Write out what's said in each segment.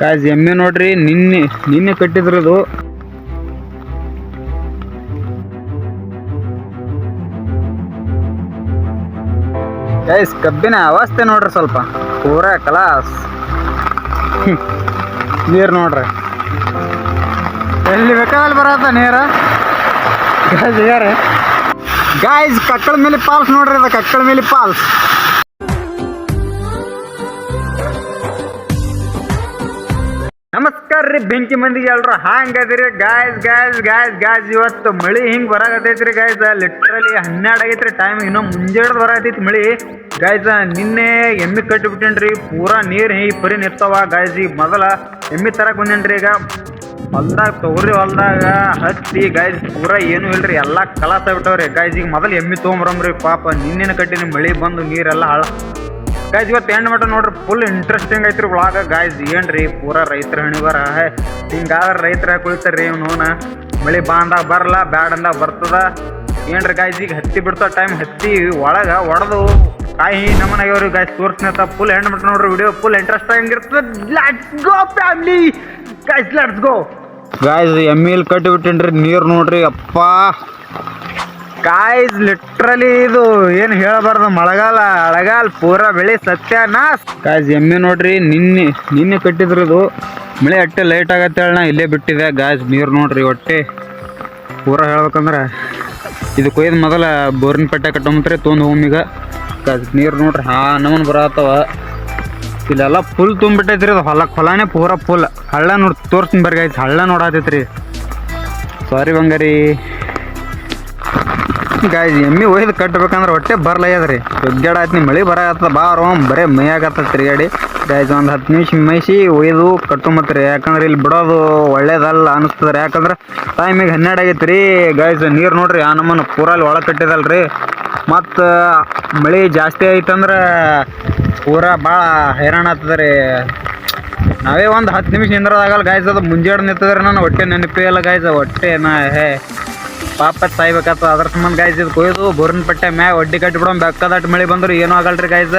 Guys ಎಮ್ಮೆ ನೋಡ್ರಿ, ನಿನ್ನೆ ನಿನ್ನೆ ಕಟ್ಟಿದ್ರದು. ಗಾಯ್ಸ್ ಕಬ್ಬಿನ ಅವಸ್ಥೆ ನೋಡ್ರಿ ಸ್ವಲ್ಪ. ಪೂರ ಕಲಾಸ್ ನೀರು ನೋಡ್ರಿ. ಎಲ್ಲಿ ಬೇಕಾದಲ್ಲಿ ಬರತ್ತ ನೀರ. ಗಾಯ್ಸ್ ಗಾಯ್ಸ್ ಕಕ್ಕಳ ಮೇಲೆ ಪಾಲ್ಸ್ ನೋಡ್ರಿ ಅದು, ಕಕ್ಕಳ ಮೇಲೆ ಪಾಲ್ಸ್. ನಮಸ್ಕಾರ ರೀ ಬೆಂಕಿ ಮಂದಿಗೆ ಎಲ್ರು ಹಾಂಗದಿರಿ ಗಾಯ್ಸ್ ಗಾಯ್ಸ್ ಗಾಯ್ಸ್ ಗಾಯ್ಸ್ ಇವತ್ತು ಮಳಿ ಹಿಂಗ್ ಬರಾಕತೈತ್ರಿ ಗಾಯ್ಸ್ ಲಿಟ್ರಲಿ ಹನ್ನೆರಡು ಆಗೈತ್ರಿ ಟೈಮ್ ಇನ್ನೂ ಮುಂಜಾನೆ ಬರಾಕತೈತಿ ಮಳಿ. ಗಾಯ್ಸ್ ನಿನ್ನೆ ಎಮ್ಮಿ ಕಟ್ಟಿಬಿಟ್ಟೇನ್ರಿ, ಪೂರಾ ನೀರು ಈ ಪರಿ ನಿರ್ತಾವ ಗಾಯ್ಸ್ ಈಗ ಮೊದಲ ಎಮ್ಮಿ ತರಕ್ ಬಂದೇನ್ರಿ ಈಗ. ಹೊಲ್ದಾಗ ತೊಗರಿ ಹೊಲ್ದಾಗ ಹತ್ತಿ ಗಾಯ್ಸ್ ಪೂರಾ ಏನು ಇಲ್ರಿ, ಎಲ್ಲಾ ಕಲಾಸ ಬಿಟ್ಟವ್ರಿ. ಗಾಯ್ಸ್ ಈಗ ಮೊದಲು ಎಮ್ಮಿ ತೊಗೊಂಬರಮ್ರಿ, ಪಾಪ ನಿನ್ನೆ ಕಟ್ಟಿನಿ, ಮಳಿ ಬಂದು ನೀರೆಲ್ಲ ಹಾಳು ಗಾಯ್ಸ್ ಇವತ್ತು ಎಂಡ್ ಮಟ ನೋಡ್ರಿ ಫುಲ್ ಇಂಟ್ರೆಸ್ಟಿಂಗ್ ಐತ್ರಿ ಒಳಗ ಗಾಯ್ಸ್ ಏನ್ರಿ, ಪೂರಾ ರೈತರ ಹಣಿಬಾರ ಹಿಂಗಾದ್ರ ರೈತರ ಕುಳಿತಾರ್ರಿ ನೋನ ಮಳಿ ಬಾಂದಾಗ ಬರಲ್ಲ ಬ್ಯಾಡಂದ ಬರ್ತದ. ಏನ್ರಿ ಗಾಯ್ಸ್ ಈಗ ಹತ್ತಿ ಬಿಡ್ತಾವ ಟೈಮ್ ಹತ್ತಿ ಒಳಗ ಒಡೆದು ಕಾಯಿ ನಮನ ಆಗ್ಯಾವ್ರಿ ಗಾಯ್ಸ್ ತೋರ್ಸ್ನತ್ತ ಫುಲ್ ಎಂಡ್ ಮಟ ನೋಡ್ರಿ ವಿಡಿಯೋ ಫುಲ್ ಇಂಟ್ರೆಸ್ಟಿಂಗ್ ಇರ್ತದೆ let's go family guys let's go ಎಮ್ಮಿಲ್ ರೀ ನೀರು ನೋಡ್ರಿ, ಅಪ್ಪಾ. ಗಾಯ್ಸ್ ಲಿಟ್ರಲಿ ಇದು ಏನು ಹೇಳಬಾರ್ದು, ಮಳೆಗಾಲ, ಅಳಗಾಲ, ಪೂರ ಬೆಳೆ ಸತ್ಯನಾಶ್. ಕಾಯ್ಸ್ ಎಮ್ಮೆ ನೋಡ್ರಿ, ನಿನ್ನೆ ನಿನ್ನೆ ಕಟ್ಟಿದ್ರು ಇದು ಮಳೆ ಅಟ್ಟೆ ಲೇಟ್ ಆಗತ್ತೆ ಹೇಳ ಇಲ್ಲೇ ಬಿಟ್ಟಿದೆ. ಗಾಯ್ಸ್ ನೀರು ನೋಡ್ರಿ ಹೊಟ್ಟೆ. ಪೂರ ಹೇಳ್ಬೇಕಂದ್ರೆ ಇದು ಕೊಯ್ದು ಮೊದಲ ಬೋರಿನ ಪಟ್ಟೆ ಕಟ್ಟಂತ್ರಿ ತೊಂದು ಹೋಮೀಗ ಗಾಯ್ಸ್ ನೀರು ನೋಡ್ರಿ, ಹಾ, ನಮನ್ ಬರತ್ತವ ಇಲ್ಲೆಲ್ಲ ಫುಲ್ ತುಂಬಿಟ್ಟೈತ್ರಿ ಅದು, ಹೊಲ ಹೊಲನೇ ಪೂರ ಫುಲ್ ಹಳ್ಳ ನೋಡಿ ತೋರ್ಸ್ತೀನಿ ಬರ್ರಿ ಗಾಯ್ಸ್ ಹಳ್ಳ ನೋಡತ್ತೈತ್ರಿ ಸಾರಿ ಬಂಗಾರಿ. ಗಾಯ್ಸ್ ಎಮ್ಮಿ ಒಯ್ದು ಕಟ್ಬೇಕಂದ್ರೆ ಹೊಟ್ಟೆ ಬರ್ಲಾಗ್ಯದ್ರಿ ಮಳೆ ಬರ ಬಾರೋ ಬರೇ ಮೈಯಾಗತ್ತ ತಿರುಗಾಡಿ ಗಾಯ್ಸ್ ಒಂದು ಹತ್ತು ನಿಮಿಷ ಮೈಸಿ ಒಯ್ದು ಕಟ್ಟುಮತ್ರಿ. ಯಾಕಂದ್ರೆ ಇಲ್ಲಿ ಬಿಡೋದು ಒಳ್ಳೇದಲ್ಲ ಅನಿಸ್ತದ್ರಿ. ಯಾಕಂದ್ರೆ ಟೈಮಿಗೆ ಹನ್ನೆರಡು ಆಗೈತೆ ರೀ ಗಾಯ್ಸ್ ನೀರು ನೋಡ್ರಿ, ಆ ನಮ್ಮನ್ನು ಪೂರಲ್ಲಿ ಒಳಗೆ ಕಟ್ಟಿದಲ್ರಿ. ಮತ್ತು, ಮಳೆ ಜಾಸ್ತಿ ಆಯ್ತಂದ್ರೆ ಪೂರಾ ಭಾಳ ಹೈರಾಣ ಆಗ್ತದೆ ರೀ ನಾವೇ ಒಂದು ಹತ್ತು ನಿಮಿಷ ನಿಂದ್ರದಾಗಲ್ಲ ಗಾಯ್ಸ್ ಅದು ಮುಂಜಾನೆ ನಿಂತದ್ರೆ ನಾನು ಹೊಟ್ಟೆ ನೆನಪೇ ಇಲ್ಲ ಗಾಯ್ಸ್ ಹೊಟ್ಟೆ ನಾ, ಹೇ. ಪಾಪ ಸಾಯ್ಬೇಕಾಗ್ತದ ಅದ್ರ ಸಂಬಂಧ ಗಾಯ್ಸ್ ಇದು ಕೊಯ್ದು ಬೋರಿನ ಪಟ್ಟೆ ಮ್ಯಾಗ ಒಡ್ಡಿ ಕಟ್ಟಿಬಿಡೋ ಬೆಕ್ಕದಾಟ ಮಳೆ ಬಂದ್ರು ಏನೂ ಆಗಲ್ರಿ ಗಾಯ್ಸ್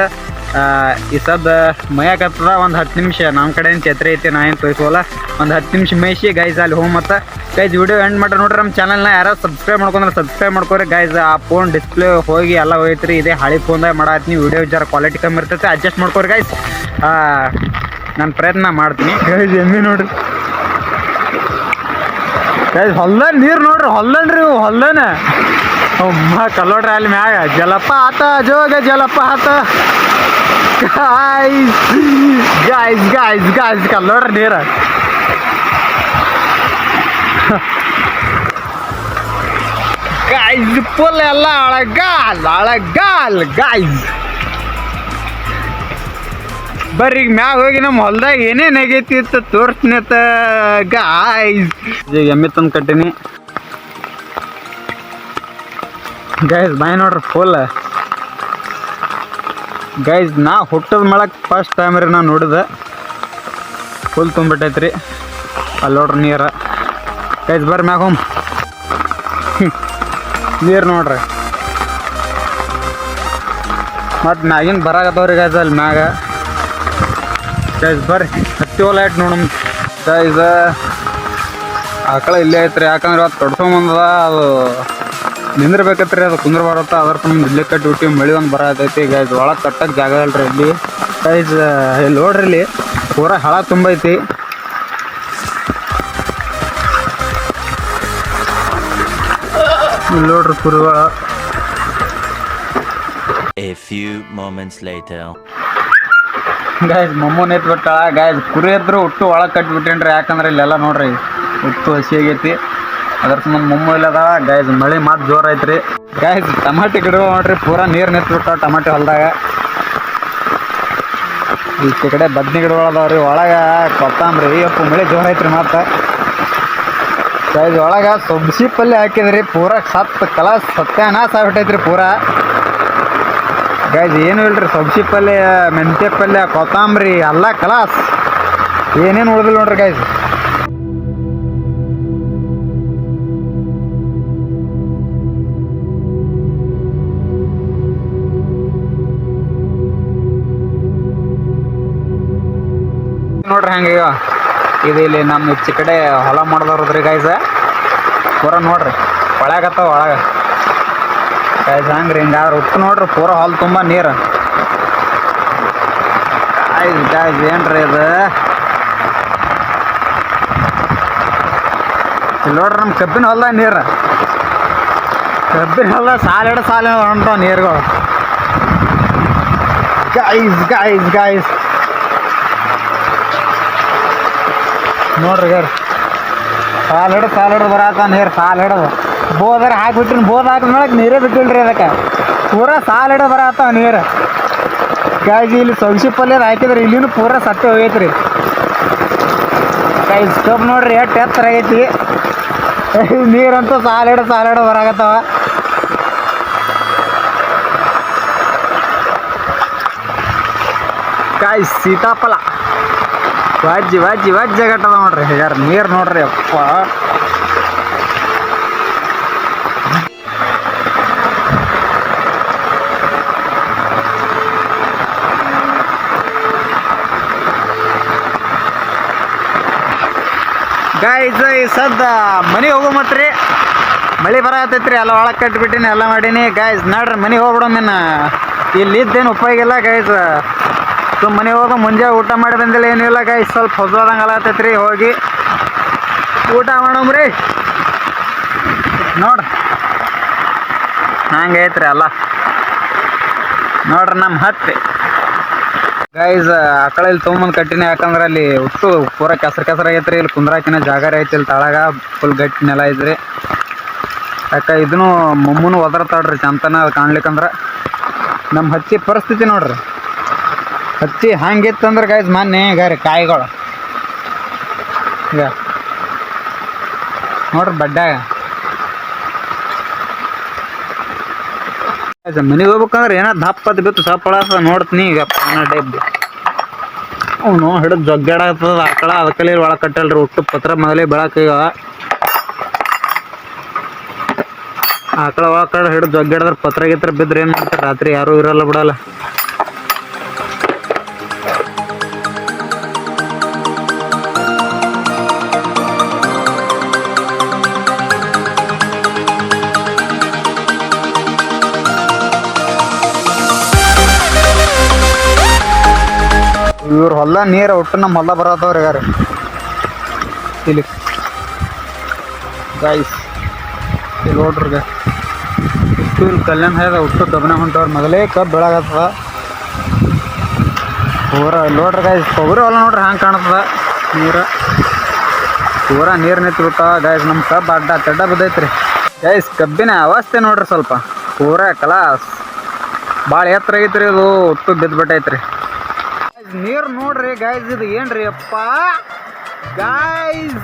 ಈ ಸದ್ ಮೈಯಾಕತ್ತದ ಒಂದು ಹತ್ತು ನಿಮಿಷ. ನಮ್ಮ ಕಡೆ ಏನು ಛತ್ರಿ ಐತಿ, ನಾ ಏನು ತೋರಿಸೋಲ್ಲ ಒಂದು ಹತ್ತು ನಿಮಿಷ ಮೇಯಿಸಿ ಗೈಸ್ ಅಲ್ಲಿ ಹೋಗಿ ಮತ್ತು. ಗೈಸ್ ವಿಡಿಯೋ ಎಂಡ್ ಮಾಡ್ರಿ ನೋಡ್ರಿ ನಮ್ಮ ಚಾನಲ್ನ ಯಾರು ಸಬ್ಸ್ಕ್ರೈಬ್ ಮಾಡ್ಕೊಂಡ್ರೆ ಸಬ್ಸ್ಕ್ರೈಬ್ ಮಾಡ್ಕೊರಿ. ಗೈಸ್ ಆ ಫೋನ್ ಡಿಸ್ಪ್ಲೇ ಹೋಗಿ ಎಲ್ಲ ಹೋಯ್ತ್ರಿ. ಇದೇ ಹಳಿ ಫೋನ್ದಾಗ ಮಾಡತ್ತೀನಿ ವಿಡಿಯೋ ಜರ ಕ್ವಾಲಿಟಿ ಕಮ್ಮಿ ಇರ್ತೈತೆ. ಅಡ್ಜಸ್ಟ್ ಮಾಡ್ಕೊರಿ ಗೈಸ್ ನಾನು ಪ್ರಯತ್ನ ಮಾಡ್ತೀನಿ. ಗೈಸ್ ಎಮ್ಮಿ ನೋಡ್ರಿ. ಗೈಸ್ ಹೊಲ್ದಾನ ನೀರು ನೋಡ್ರಿ ಹೊಲ್ದನ್ರಿ ಇವು, ಹೊಲ್ದಾನ. ಅಮ್ಮ ಕಲ್ಲೋಡ್ರಿ ಅಲ್ಲಿ ಮ್ಯಾಗ, ಜಲಪಾತ, ಜೋಗ ಜಲಪಾತ. ಗಾಯ್ಸ್ ಗಾಯ್ಸ್ ಗಾಯ್ಸ್ ಗಾಯ್ಸ್ ಕಲ್ಲೋಡ್ರಿ ನೀರ. ಗಾಯ್ಸ್ ಫುಲ್ ಎಲ್ಲ ಅಳಗಾಲ್ ಅಳಗಾಲ್ ಗಾಯ್ಸ್ ಬರ್ರಿ, ಈಗ ಮ್ಯಾಗ ಹೋಗಿ ನಮ್ಮ ಹೊಲ್ದಾಗ ಏನೇನ್ ಆಗೈತಿ ಅಂತ ತೋರ್ಸ್ನತ ಗಾಯ್ಸ್ ಎಮ್ಮೆ ತಂದು ಕಟ್ಟಿನಿ. ಗೈಸ್ ಬಾಯ್ ನೋಡ್ರಿ ಫುಲ್ ಗೈಸ್ ನಾ ಹುಟ್ಟದ ಮಳಕ್ ಫಸ್ಟ್ ಟೈಮ್ ರೀ ನಾ ನೋಡಿದೆ. ಫುಲ್ ತುಂಬಿಟ್ಟೈತ್ರಿ. ಅಲ್ಲಿ ನೋಡ್ರಿ ನೀರ. ಗೈಸ್ ಬರ್ರಿ ಮ್ಯಾಗ ಹೋಮ್. ನೀರು ನೋಡ್ರಿ. ಮತ್ತು ಮ್ಯಾಗಿನ ಬರಾಕತ್ತವ್ರಿ ಗೈಸ್ ಅಲ್ಲಿ ಮ್ಯಾಗ. ಗೈಸ್ ಬರ್ರಿ. ಹತ್ತಿ ಹೊಲ ಇಟ್ಟು ನೋಡಮ್ ಗೈಸ್ ಆಕಳ ಇಲ್ಲೇ ಐತ್ರಿ. ಯಾಕಂದ್ರೆ ಇವತ್ತು ತೊಡ್ಸ್ಕೊಂಬಂದದ ಅದು ನಿಂದಿರ್ಬೇಕತ್ರಿ, ಅದು ಕುಂದ್ರ ಬರತ್ತ ಅದ್ರ ತುಂಬ ಇಲ್ಲೇ ಕಟ್ಟಿ ಬಿಟ್ಟು ಮಳಿ ಒಂದು ಬರತೈತಿ ಗೈಸ್ ಒಳಗೆ ಕಟ್ಟಕ್ಕೆ ಜಾಗ ಅಲ್ರಿ ಇಲ್ಲಿ. ಗೈಸ್ ಇಲ್ಲಿ ನೋಡ್ರಿ ಇಲ್ಲಿ, ಪೂರ ಹಳ ತುಂಬೈತಿ. ಇಲ್ಲಿ ನೋಡ್ರಿ ಪೂರ್ವ A few moments later. Guys ಮಮ್ಮೂನ್ ಎತ್ ಬಿಟ್ಟಾಳ. ಗಾಯ್ಸ್ ಕುರಿ ಉಟ್ಟು ಹುಟ್ಟು ಒಳಗೆ ಕಟ್ಬಿಟ್ಟೇನ್ರಿ. ಯಾಕಂದ್ರೆ ಇಲ್ಲೆಲ್ಲ ನೋಡ್ರಿ, ಹುಟ್ಟು ಹಸಿ ಆಗೈತಿ. ಅದ್ರ ಸಂಬಂಧ ಮಮ್ಮು ಇಲ್ಲದ ಗಾಯ್ಸ್ ಮಳೆ ಮಾತು ಜೋರ್ ಐತ್ರಿ. ಗಾಯ್ಸ್ ಟಮಾಟಿ ಗಿಡ ನೋಡ್ರಿ. ಪೂರಾ ನೀರು ನಿಂತು ಬಿಟ್ಟಾವ ಟಮಾಟಿ ಹೊಲದಾಗ. ಈ ಕಡೆ ಬದ್ನಿ ಗಿಡಗಳು ಅದಾವ್ರಿ ಒಳಗ ಕೊತ್ತಂಬ್ರಿ, ಅಪ್ಪ, ಮಳೆ ಜೋರ್ ಐತ್ರಿ ಮತ್ತೆ ಗಾಯ್ಸ್ ಒಳಗ ಸೊಬ್ಸಿ ಪಲ್ಯ ಹಾಕಿದ್ರಿ. ಪೂರಾ ಸತ್ ಸತ್ಯ ಸತ್ಯಾನಾಶ ಆಗ್ಬಿಟ್ಟೈತ್ರಿ ಪೂರಾ. ಗಾಯ್ಸ್ ಏನು ಇಲ್ರಿ ಸಬ್ಸಿ ಪಲ್ಯ, ಮೆಂತ್ಯ ಪಲ್ಯ, ಕೊತ್ತಂಬರಿ, ಎಲ್ಲ ಕಲಾಸ್ ಏನೇನು ಉಳಿದಿಲ್ಲ ನೋಡ್ರಿ ಗೈಸ್ ನೋಡ್ರಿ ಹಂಗೆ ಈಗ? ಇದು ಇಲ್ಲಿ ನಮ್ಮ ಹೆಚ್ಚು ಕಡೆ ಹೊಲ ಮಾಡ್ದವ್ರದ್ರಿ ಗೈಸ ಪೂರ ನೋಡ್ರಿ. ಒಳಗತ್ತ ಒಳಗೆ. ಗೈಸ್ ಹಂಗ್ರಿ ಹಿಂಗಾದ್ರೆ ಉಪ್ಪು ನೋಡ್ರಿ, ಪೂರ ಹಾಲ್ ತುಂಬ ನೀರು. ಗಾಯ್ಸ್ ಗಾಯ್ಸ್ ಏನ್ರಿ ಇದು? ನೋಡ್ರಿ ನಮ್ಮ ಕಬ್ಬಿನ ಹೊಲ್ದ ನೀರು. ಕಬ್ಬಿನ ಹೊಲ್ದಾಗ ಸಾಲಿಡ ಸಾಲ ಹೊಂಟಾವ ನೀರುಗಳು. ಗಾಯ್ಸ್ ಗಾಯ್ಸ್ ಗಾಯ್ಸ್ ನೋಡ್ರಿ ಗರ್ ಸಾಲ್ ಹಿಡ್ದು ಸಾಲ್ ಹಿಡ್ದು ಬರತ್ತ ನೀರು ಸಾಲ್ ಹಿಡ್ದು. ಬೋದರ ಹಾಕ್ಬಿಟ್ರಿ ಬೋದ್ ಹಾಕಿದ್ಮೇಲೆ ನೀರೇ ಬಿಟ್ಟಿಲ್ರಿ ಅದಕ್ಕೆ. ಪೂರ ಸಾಲಿಡ ಬರತ್ತಾವ ನೀರು. ಗಾಯ್ಸ್ ಇಲ್ಲಿ ಸೊಗಸಿ ಪಲ್ಯದ ಹಾಕಿದ್ರಿ ಇಲ್ಲಿನೂ ಪೂರಾ ಸತ್ಯ ಹೋಗೈತ್ರಿ. ಗೈಸ್ ಸ್ಟೋಪ್ ನೋಡ್ರಿ, ಎಷ್ಟು ಎತ್ತರ ಆಗೈತಿ. ನೀರಂತೂ ಸಾಲಿಡ ಸಾಲಿಡ ಬರಾಗತ್ತವ ಕಾಯಿ ಸೀತಾಫಲ. ವಾಜ್ಜಿ ವಾಜ್ಜಿ ವಾಜ್ಜಿ ಗಟ್ಟದ ನೋಡ್ರಿ. ಯಾರು ನೀರು ನೋಡ್ರಿ, ಅಪ್ಪ. ಗಾಯ್ಸ್ ಈ ಸದ್ದ ಮನೆಗೆ ಹೋಗೋ ಮತ್ರಿ ಮಳೆ ಬರತೈತ್ರಿ ಎಲ್ಲ ಒಳಗೆ ಕಟ್ಬಿಟ್ಟಿನಿ, ಎಲ್ಲ ಮಾಡೀನಿ. ಗಾಯಸ್ ನೋಡ್ರಿ ಮನೆಗೆ ಹೋಗ್ಬಿಡೋಮಿನ್ನ ಇಲ್ಲಿ ಇದ್ದೇನು ಉಪಯೋಗಿಲ್ಲ ಗಾಯ್ಸ್ ಮನೆ ಮನೆಗೆ ಹೋಗೋ ಮುಂಜೆ ಊಟ ಮಾಡಿ ಬಂದಿಲ್ಲ ಏನಿಲ್ಲ ಗಾಯಸ್ ಸ್ವಲ್ಪ ಹೊಸದಂಗೆ ಅಲತ್ತೈತ್ರಿ ಹೋಗಿ. ಊಟ ಮಾಡಮ್ರಿ ನೋಡ್ರಿ. ಹಂಗೈತ್ರಿ ಅಲ್ಲ ನೋಡ್ರಿ ನಮ್ಮ ಹತ್ತಿ. ಗೈಸ್ ಆಕಳ ಇಲ್ಲಿ ತೊಗೊಂಬಂದು ಕಟ್ಟಿನಿ. ಯಾಕಂದ್ರೆ ಅಲ್ಲಿ ಒಟ್ಟು ಪೂರ ಕೆಸರು ಕೆಸರು ಆಗೈತ್ರಿ. ಇಲ್ಲಿ ಕುಂದ್ರಾಕಿನ ಜಾಗ ಐತಿ. ಇಲ್ಲಿ ತಳಗ ಫುಲ್ ಗಟ್ಟಿ ನೆಲ ಐತ್ರಿ. ಯಾಕ, ಇದನ್ನು ಮಮ್ಮನು ಒದರ್ತಾಳ್ರಿ ಚಂತನ ಅದು ಕಾಣ್ಲಿಕ್ಕಂದ್ರೆ. ನಮ್ಮ ಹಚ್ಚಿ ಪರಿಸ್ಥಿತಿ ನೋಡ್ರಿ. ಹಚ್ಚಿ ಹಂಗಿತ್ತಂದ್ರೆ ಗೈಸ್ ಮೊನ್ನೆ ಗಾರಿ ಕಾಯಿಗಳು. ಈಗ ನೋಡ್ರಿ ಬಡ್ಡ್ಯಾಗ. ಮನೆಗೆ ಹೋಗ್ಬೇಕಂದ್ರೆ ಏನೋ ದಪ್ಪ ಬಿತ್ತು ಸಪ್ಪಳ ನೋಡ್ತೀನಿ ಈಗ ಡೈಬ್ ಅವನು ಹಿಡಿದು ಜೊಗ್ಗಾಡತ್ತದ ಆಕಳ ಅದಕ್ಕಲ್ಲಿ ಒಳಗೆ ಕಟ್ಟಲ್ರಿ ಒಟ್ಟು ಪತ್ರ ಮೊದಲೇ ಬೆಳಕ ಈಗ. ಆಕಳ ಕಡೆ ಹಿಡಿದು ಜಗ್ಗಾಡಿದ್ರೆ ಪತ್ರ ಗಿತ್ರ ಬಿದ್ರೆ ಏನು ಮಾಡ್ತಾರೆ? ರಾತ್ರಿ ಯಾರೂ ಇರಲ್ಲ ಬಿಡಲ್ಲ. ಇವ್ರ ಹೊಲ ನೀರು ಒಟ್ಟು ನಮ್ಮ ಹೊಲ ಬರತ್ತವ್ರಿ ಯಾರು ಇಲ್ಲಿ. ಗಾಯ್ಸ್ ಇಲ್ಲಿ ನೋಡ್ರಿ. ಇಷ್ಟು ಇಲ್ಲಿ ಕಲ್ಯಾಣ ಹೇಳ ಒಟ್ಟು ದಬನ ಹೊಂಟವ್ರ ಮೊದಲೇ ಕಬ್ಬು ಬೆಳಗತ್ತದ ಪೂರ ನೋಡ್ರಿ ಗಾಯ್ಸ್ ಕೊಬ್ಬರಿ ಹೊಲ ನೋಡ್ರಿ ಹಂಗೆ ಕಾಣತ್ತದ. ನೀರು. ಪೂರ ನೀರು ನಿಂತು ಬಿಟ್ಟಾವ ಗಾಯ್ಸ್ ನಮ್ಮ ಕಬ್ಬು ಅಡ್ಡ ತೆಡ್ಡ ಬಿದ್ದೈತ್ರಿ. ಗೈಸ್ ಕಬ್ಬಿನ ಅವಸ್ಥೆ ನೋಡ್ರಿ ಸ್ವಲ್ಪ. ಪೂರ ಕಲಾಸ್ ಭಾಳ ಎತ್ತರ ಐತ್ರಿ ಇದು ಒಟ್ಟು ಬಿದ್ದು ಬಿಟ್ಟೈತ್ರಿ. ನೀರು ನೋಡ್ರಿ ಗಾಯ್ಸ್ ಇದು ಏನ್ರಿ ಅಪ್ಪ? ಗಾಯ್ಸ್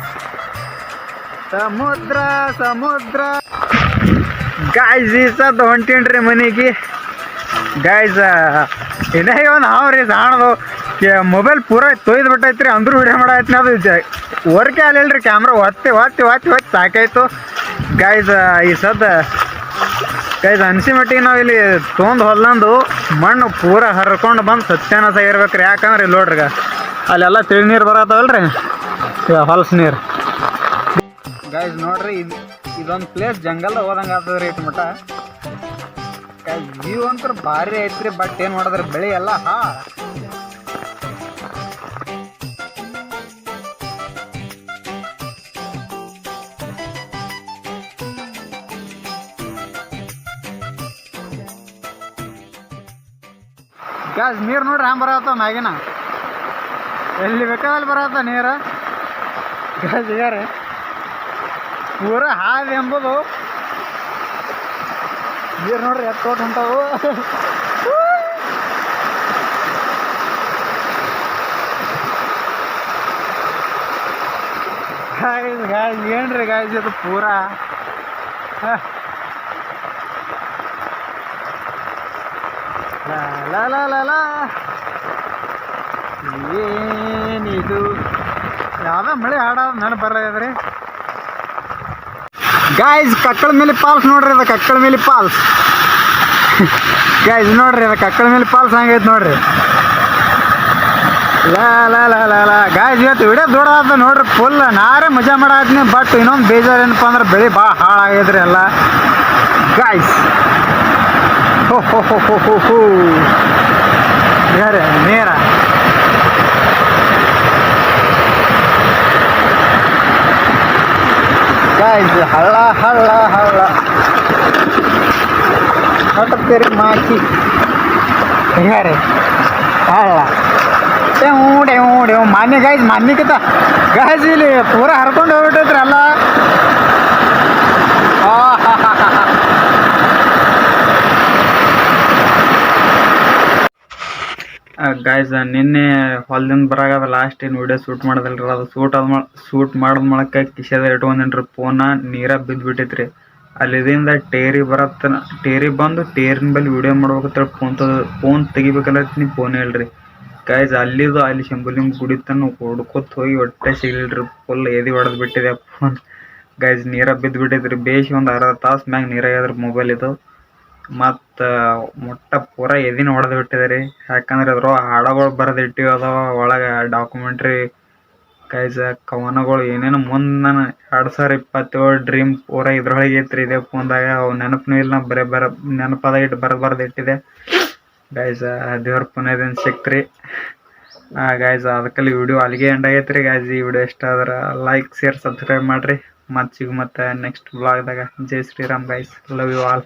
ಸಮುದ್ರ ಸಮುದ್ರ. ಗಾಯ್ಸ್ ಈ ಸದ್ದು ಹೊಂಟೇನ್ರಿ ಮನೆಗೆ. ಗಾಯ್ಸ್ ಇದೇ ಒಂದು ಹಾವ್ರಿ, ಸಾಣದು. ಮೊಬೈಲ್ ಪೂರ ತೊಯ್ದು ಬಿಟ್ಟೈತ್ರಿ, ಅಂದ್ರೂ ವಿಡಿಯೋ ಮಾಡಾಯ್ತು ಅದು ವರ್ಕೆ ಅಲ್ಲಿಲ್ರಿ ಕ್ಯಾಮ್ರಾ ಒತ್ತಿ ಒತ್ತಿ ಒತ್ತಿ ಒತ್ತಿ ಸಾಕಾಯ್ತು. ಗಾಯ್ಸ್ ಈ ಸದ್ದ ಗೈಸ್, ಅನ್ಸಿ ಮಟ್ಟಿಗೆ ನಾವು ಇಲ್ಲಿ ತೊಂದು ಹೊಲ್ದಂದು ಮಣ್ಣು ಪೂರ ಹರ್ಕೊಂಡು ಬಂದು ಸತ್ಯಾನಾಶ ಇರ್ಬೇಕ್ರಿ ಯಾಕಂದ್ರೆ ಇಲ್ಲಿ ನೋಡ್ರಿ ಅಲ್ಲೆಲ್ಲ ತಿಳಿ ನೀರು ಬರತ್ತವಲ್ರಿ? ಹೊಲ್ಸ್ ನೀರು. ಗೈಸ್, ನೋಡ್ರಿ, ಇದು ಇದೊಂದು ಪ್ಲೇಸ್ ಜಂಗಲ್ ಹೋದಂಗೆ ಆಗ್ತದ್ರಿ ಇಟ್ಟು ಮಠ. ವ್ಯೂ ಅಂತೂ ಭಾರಿ ಐತ್ರಿ ಬಟ್ ಏನು ಮಾಡಿದ್ರೆ, ಬೆಳೆ ಎಲ್ಲ ಹಾ ಗ್ಯಾಸ್ ನೀರು ನೋಡ್ರಿ ಹಂಗೆ ಬರತ್ತ ಮ್ಯಾಗಿನ? ಎಲ್ಲಿ ಬೇಕಾದಲ್ಲಿ ಬರತ್ತ ನೀರು? ಗ್ಯಾಸ್ ಈಗ ರೀ ಪೂರ ಹಾದಿ ಎಂಬುದು. ನೀರು ನೋಡ್ರಿ ಎತ್ತೋಟ್ ಹೊಂಟಾವು. ಗಾಯ್ಸ್ ಗಾಯ್ಸ್, ಏನ್ರಿ ಗಾಯ್ಸ್ ಇದು ಪೂರಾ? ಏನಿದು? ಯಾವ ಮಳೆ ಹಾಡ ನನ್ ಬರದ್ರಿ ಗಾಯ್ಸ್ ಕಕ್ಕಳ ಮೇಲೆ ಪಾಲ್ಸ್ ನೋಡ್ರಿ, ಅದ ಕಕ್ಕಳ ಮೇಲೆ ಪಾಲ್ಸ್. ಗಾಯ್ಸ್ ನೋಡ್ರಿ, ಅದ ಕಕ್ಕಳ ಮೇಲೆ ಪಾಲ್ಸ್ ಹಂಗೈತೆ ನೋಡ್ರಿ. ಲಾ ಗಾಯ್ಸ್ ಇವತ್ತು ವಿಡಿಯೋ ದೊಡ್ಡದಾದ ನೋಡ್ರಿ ಫುಲ್ ನಾರೇ ಮಜಾ ಮಾಡಾತ್ನಿ ಬಟ್ ಇನ್ನೊಂದು ಬೇಜಾರು ಏನಪ್ಪ ಅಂದ್ರೆ, ಬೆಳೆ ಭಾಳ ಹಾಳಾಗ್ಯದ್ರಿ ಎಲ್ಲ. ಗಾಯ್ಸ್ ಹೋ ಹೋ ಹೋ ಹೋ ಹೋ ಹೋ ಬೇರೆ ನೇರ ಗಾಯ್ಸ್ ಹಳ್ಳ ಹಳ್ಳ ಹಳ್ಳ ಕಟ್ಟತ್ತೇರಿ ಮಾಕಿ ಹೆಂಗಾರೆ ಹಳ್ಳ ಡೆವ್ ಡೆವ್ ಡೆವ್ ಮಾನ್ಯ ಗಾಯ್ಸ್ ಮಾನ್ಯಕಿತ ಗಾಯ್ಸ್ ಇಲ್ಲಿ ಪೂರ ಹರ್ಕೊಂಡು ಹೋಗ್ಬಿಟ್ಟೈತ್ರಿ ಎಲ್ಲ ಗಾಯ್ಸ್ ನಿನ್ನೆ ಹೊಲ್ದಿಂದ ಬರಗಾದ ಲಾಸ್ಟ್ ಏನು ವಿಡಿಯೋ ಶೂಟ್ ಮಾಡೋದಲ್ರಿ? ಅದು ಶೂಟ್ ಅದ್ ಶೂಟ್ ಮಾಡಿದ ಮಾಡಕ್ಕೆ ಕಿಶೆದಾಗ ಇಟ್ಕೊಂಡೇನ್ರಿ ಫೋನ ನೀರ ಬಿದ್ದುಬಿಟ್ಟೈತ್ರಿ ಅಲ್ಲಿದಿಂದ ಟೇರಿ ಬರತ್ತ ಟೇರಿ ಬಂದು ಟೇರಿನ ಬಲ್ಲಿ ವಿಡಿಯೋ ಮಾಡ್ಬೇಕಂತ ಫೋನ್ ತಗ ಫೋನ್ ತೆಗಿಬೇಕಲ್ಲ ನೀವು ಫೋನ್ ಹೇಳ್ರಿ. ಗಾಯ್ಸ್ ಅಲ್ಲಿದು ಅಲ್ಲಿ ಶಂಬುಲಿಂಗ್ ಗುಡಿ ತನ ಹುಡ್ಕೊತ್ ಹೋಗಿ ಹೊಟ್ಟೆ ಸಿಗಲಿಲ್ರಿ. ಫುಲ್ ಎದಿ ಹೊಡೆದು ಬಿಟ್ಟಿದೆ. ಫೋನ್ ಗಾಯ್ಸ್ ನೀರ ಬಿದ್ದು ಬಿಟ್ಟೈತ್ರಿ. ಬೇಸಿ ಒಂದು ಅರ್ಧ ತಾಸು ಮ್ಯಾಗ ನೀರಾಗ್ಯದ್ರಿ ಮೊಬೈಲ್ ಇದು ಮತ್ತು ಮೊಟ್ಟ ಪೂರ ಎದಿನ ಹೊಡೆದು ಬಿಟ್ಟಿದ್ರಿ. ಯಾಕಂದ್ರೆ ಅದ್ರ ಹಾಡಗಳು ಬರೆದು ಅದಾವ, ಒಳಗ ಡಾಕ್ಯುಮೆಂಟ್ರಿ ಗೈಸ್ ಕವನಗಳು ಏನೇನೋ ಮುಂದೆ ನಾನು ಎರಡು ಸಾವಿರ ಇಪ್ಪತ್ತೇಳು ಡ್ರೀಮ್ ಪೂರ ಇದ್ರೊಳಗೆ ಐತ್ರಿ ಇದೇ ಫೋನ್ದಾಗ ಅವು ನೆನಪು ಇಲ್ಲ ಬರೇ ಬರ, ನೆನಪದ ಇಟ್ಟು ಬರೆದು ಬರೆದು ಇಟ್ಟಿದೆ. ಗೈಸ್ ದೇವ್ರ ಪುಣ್ಯದಿಂದ ಸಿಕ್ತ್ರಿ ಗೈಸ್ ಅದಕ್ಕಲ್ಲಿ ವಿಡಿಯೋ ಅಲ್ಲಿಗೆ ಎಂಡ್ ಆಗೈತ್ರಿ. ಗೈಸ್ ಈ ವಿಡಿಯೋ ಇಷ್ಟ ಆದ್ರೆ ಲೈಕ್ ಶೇರ್ ಸಬ್ಸ್ಕ್ರೈಬ್ ಮಾಡ್ರಿ. ಮತ್ತೆ ಸಿಗು ಮತ್ತೆ ನೆಕ್ಸ್ಟ್ ಬ್ಲಾಗ್ದಾಗ ಜೈ Shriram guys love you all